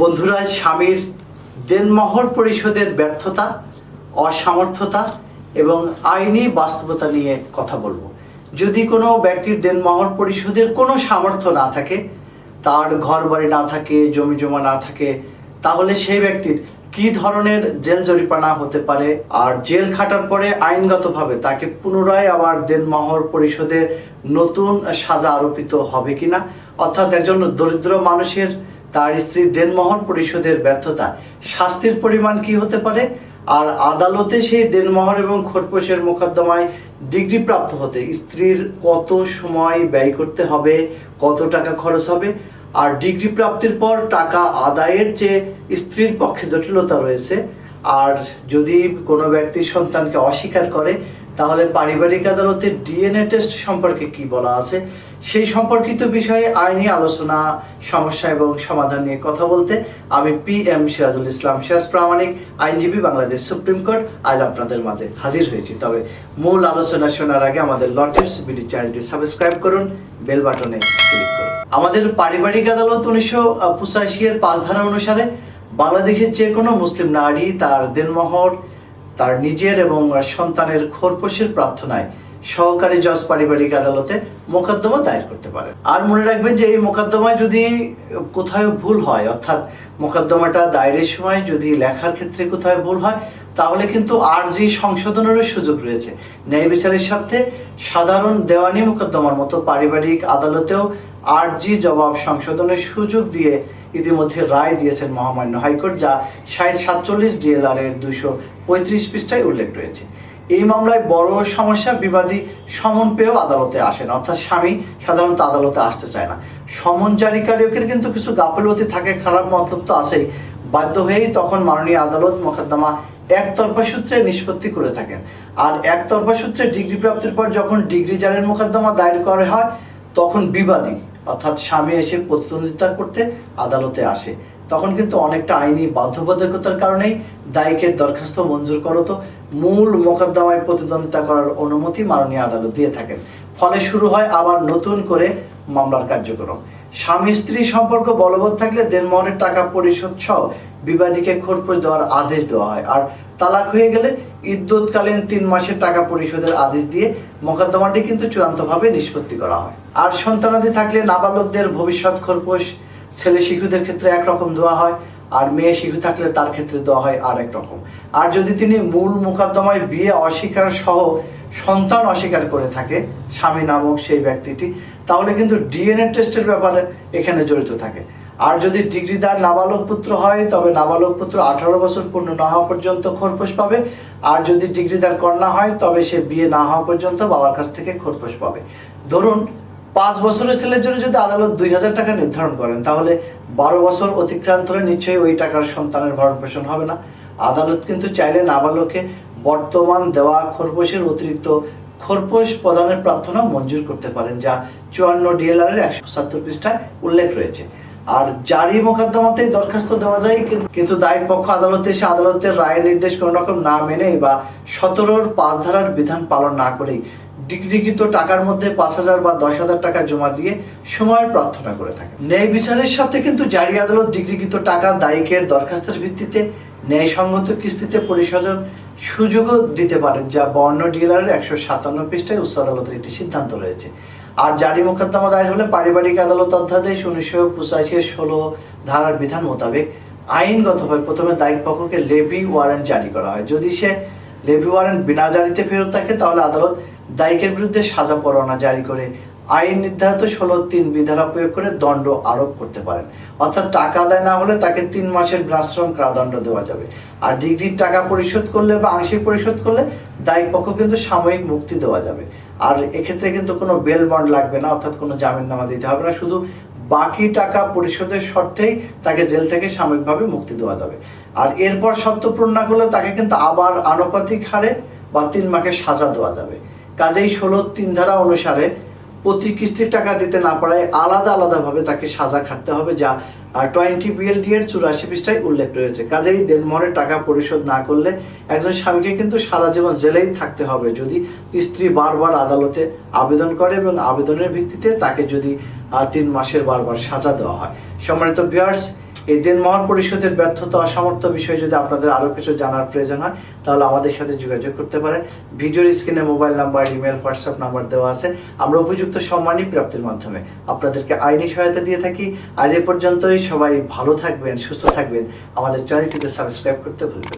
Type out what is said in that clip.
বন্ধুরা স্বামীর দেনমোহর পরিষদের ব্যর্থতা, অসামর্থ্যতা এবং আইনি বাস্তবতা নিয়ে কথা বলব। যদি কোনো ব্যক্তির দেনমোহর পরিশোধের কোনো সামর্থ্য না থাকে, তার ঘর বাড়ি না থাকে, জমি জমা না থাকে, তাহলে সেই ব্যক্তির কি ধরনের জেল জরিপানা হতে পারে? আর জেল খাটার পরে আইনগতভাবে তাকে পুনরায় আবার দেনমোহর পরিশোধের নতুন সাজা আরোপিত হবে কিনা? অর্থাৎ একজন দরিদ্র মানুষের তার স্ত্রীর দেনমোহর পরিশোধের ব্যর্থতা। শাস্তির পরিমাণ কি হতে পারে? আর আদালতে সেই দেনমোহর এবং খোরপোশের মোকদ্দমায় ডিগ্রি প্রাপ্ত হতে স্ত্রীর কত সময় ব্যয় করতে হবে? কত টাকা খরচ হবে? আর ডিগ্রি প্রাপ্তির পর টাকা আদায়ের যে স্ত্রীর পক্ষে জটিলতা রয়েছে। আর যদি কোনো ব্যক্তি সন্তানকে অস্বীকার করে তাহলে পারিবারিক আদালতের ডিএনএ টেস্ট সম্পর্কে কি বলা আছে? সেই সম্পর্কিত বিষয়ে আইনি আলোচনা, সমস্যা এবং সমাধান নিয়ে কথা বলতে আমি পি এম সিরাজুল ইসলাম। সিরাজ প্রামাণিক, আইনজীবী বাংলাদেশ সুপ্রিম কোর্ট। আজ আপনাদের মাঝে হাজির হয়েছি। তবে মূল আলোচনা শোনার আগে আমাদের লটিপস বিডি চ্যানেলটি সাবস্ক্রাইব করুন, বেল বাটনে ক্লিক করুন। আমাদের পারিবারিক আদালত উনিশশো পঁচাশি এর পাঁচ ধারা অনুসারে বাংলাদেশের যে কোনো মুসলিম নারী তার দেনমোহর তার নিজের এবং সন্তানের খোরপোশের প্রার্থনায় সহকারী জজ পারিবারিক আদালতে মোকদ্দমা দায়ের করতে পারে আর মনে রাখবেন যে এই মোকদ্দমায় যদি কোথাও ভুল হয়, অর্থাৎ মোকদ্দমাটা দায়েরের সময় যদি লেখার ক্ষেত্রে কোথাও ভুল হয়, তাহলে কিন্তু আরজি সংশোধনেরও সুযোগ রয়েছে। ন্যায় বিচারের সাথে সাধারণ দেওয়ানি মোকদ্দমার মতো পারিবারিক আদালতেও আরজি জবাব সংশোধনের সুযোগ দিয়ে ইতিমধ্যে রায় দিয়েছেন মহামান্য হাইকোর্ট, যা ষাট সাতচল্লিশ ডিএলআর এর দুশো পঁয়ত্রিশ পৃষ্ঠায় উল্লেখ রয়েছে। এই মামলায় বড় সমস্যা, বিবাদী সমন পেয়েও আদালতে আসেন। অর্থাৎ স্বামী সাধারণত আদালতে আসতে চায় না। সমন জারিকারকের কিন্তু কিছু গাফিলতি থাকে, খারাপ মতলব তো আছেই। বাধ্য হয়েই তখন মাননীয় আদালত মোকদ্দমা একতরফা সূত্রে নিষ্পত্তি করে থাকেন। আর একতরফা সূত্রে ডিগ্রি প্রাপ্তির পর যখন ডিগ্রি জারের মোকদ্দমা দায়ের করা হয়, তখন বিবাদী অর্থাৎ স্বামী এসে প্রতিদ্বন্দ্বিতা করতে আদালতে আসে। তখন কিন্তু অনেকটা আইনি বাধ্যবাধকতার কারণেই দায়ীকে দরখাস্ত মঞ্জুর করতো মূল মোকদ্দমায় প্রতিদ্বন্দ্বিতা করার অনুমতি মাননীয় আদালত দিয়ে থাকেন। ফলে শুরু হয় আবার নতুন করে মামলার কার্যক্রম। স্বামী স্ত্রী সম্পর্ক বলবৎ থাকলে দেনমোহরের টাকা পরিশোধ সহ বিবাদীকে খোরপোশ দেওয়ার আদেশ দেওয়া হয়। আর তালাক হয়ে গেলে ইদ্যুৎকালীন তিন মাসের টাকা পরিশোধের আদেশ দিয়ে মোকদ্দমাটি কিন্তু চূড়ান্তভাবে নিষ্পত্তি করা হয়। আর সন্তানাদি থাকলে নাবালকদের ভবিষ্যৎ খোরপোশ ছেলে শিশুদের ক্ষেত্রে একরকম দেওয়া হয়, আর মেয়ে শিশু থাকলে তার ক্ষেত্রে দেওয়া হয় আর এক রকম। আর যদি তিনি মূল মোকদ্দমায় বিয়ে অস্বীকার সহ সন্তান অস্বীকার করে থাকে, স্বামী নামক সেই ব্যক্তিটি, তাহলে কিন্তু ডিএনএ টেস্টের ব্যাপারে এখানে জড়িত থাকে। আর যদি ডিগ্রিদার নাবালক পুত্র হয়, তবে নাবালক পুত্র আঠারো বছর পূর্ণ না হওয়া পর্যন্ত খোরপোশ পাবে। আর যদি ডিগ্রিদার কন্যা হয়, তবে সে বিয়ে না হওয়া পর্যন্ত বাবার কাছ থেকে খোরপোশ পাবে। ধরুন, পাঁচ বছরের ছেলের জন্য যদি আদালত দুই হাজার টাকা নির্ধারণ করেন, তাহলে বারো বছর অতিক্রান্ত হলে নিশ্চয়ই ওই টাকার সন্তানের ভরণ পোষণ হবে না। আদালত কিন্তু চাইলে নাবালকে বর্তমান দেওয়া খরপোশের অতিরিক্ত খরপোশ প্রদানের প্রার্থনা মঞ্জুর করতে পারেন, যা চুয়ান্ন ডিএলআর এর একশো পঁচাত্তর পৃষ্ঠায় উল্লেখ রয়েছে। আর জারি মোকদ্দমাতে দরখাস্ত দেওয়া যায়, কিন্তু দায়ী পক্ষ আদালতে এসে আদালতের রায়ের নির্দেশ কোনো রকম না মেনে বা সতেরোর পাঁচ ধারার বিধান পালন না করেই ডিগ্রিকৃত টাকার মধ্যে পাঁচ হাজার বা দশ হাজার টাকা জমা দিয়ে সময়ের প্রার্থনা করে থাকে। ন্যায় বিচারের সাথে কিন্তু জারি আদালত ডিগ্রিকৃত টাকা দায়িকের দরখাস্তের ভিত্তিতে ন্যায়সঙ্গত কিস্তিতে পরিশোধন সুযোগও দিতে পারেন, যা বর্ণ ডিএলআর একশো সাতান্ন পৃষ্ঠায় উচ্চ আদালতের একটি সিদ্ধান্ত রয়েছে। আর জারি মোকদ্দমা দায়ের হলে পারিবারিক আদালত অধ্যাদেশ উনিশশো পঁচাশি ষোলো ধারার বিধান মোতাবেক আইনগতভাবে প্রথমে দায়িক পক্ষকে লেভি ওয়ারেন্ট জারি করা হয়। যদি সে লেভি ওয়ারেন্ট বিনা জারিতে ফেরত থাকে, তাহলে আদালত দায়িকের বিরুদ্ধে সাজা পরোয়ানা জারি করে আইন নির্ধারিত ষোলো তিন বিধারা প্রয়োগ করে দণ্ড আরোপ করতে পারেন। অর্থাৎ টাকা আদায় না হলে তাকে তিন মাসের বিনাশ্রম কারাদণ্ড দেওয়া যাবে। আর ডিগ্রির টাকা পরিশোধ করলে বা আংশিক পরিশোধ করলে দায়ী পক্ষ কিন্তু সাময়িক মুক্তি দেওয়া যাবে। আর এক্ষেত্রে কিন্তু কোনো বেল বন্ড লাগবে না, অর্থাৎ কোনো জামিননামা দিতে হবে না। শুধু বাকি টাকা পরিশোধের শর্তেই তাকে জেল থেকে সাময়িকভাবে মুক্তি দেওয়া যাবে। আর এরপর শর্ত পূরণ না করলে তাকে কিন্তু আবার আনুপাতিক হারে বা তিন মাসের সাজা দেওয়া যাবে। কাজেই ষোলো তিন ধারা অনুসারে প্রতি কিস্তির টাকা দিতে না পারায় আলাদা আলাদাভাবে তাকে সাজা খাটতে হবে যা টোয়েন্টি বিএলডি এর চুরাশি পৃষ্ঠায় উল্লেখ রয়েছে। কাজেই দেনমোহরের টাকা পরিশোধ না করলে একজন স্বামীকে কিন্তু সারা জীবন জেলেই থাকতে হবে। যদি স্ত্রী বারবার আদালতে আবেদন করে এবং আবেদনের ভিত্তিতে তাকে যদি তিন মাসের বারবার সাজা দেওয়া হয়। সম্মানিত ভিউয়ার্স এই দেনমোহর পরিশোধের ব্যর্থতা, অসামর্থ্য বিষয়ে যদি আপনাদের আরও কিছু জানার প্রয়োজন হয়, তাহলে আমাদের সাথে যোগাযোগ করতে পারেন। ভিডিওর স্ক্রিনে mobile number, email, WhatsApp number দেওয়া আছে। আমরা উপযুক্ত সম্মানই প্রাপ্তির মাধ্যমে। আপনাদেরকে আইনি সহায়তা দিয়ে থাকি। আজ এ পর্যন্তই। সবাই ভালো থাকবেন, সুস্থ থাকবেন। আমাদের চ্যানেলটিকে সাবস্ক্রাইব করতে ভুলবেন।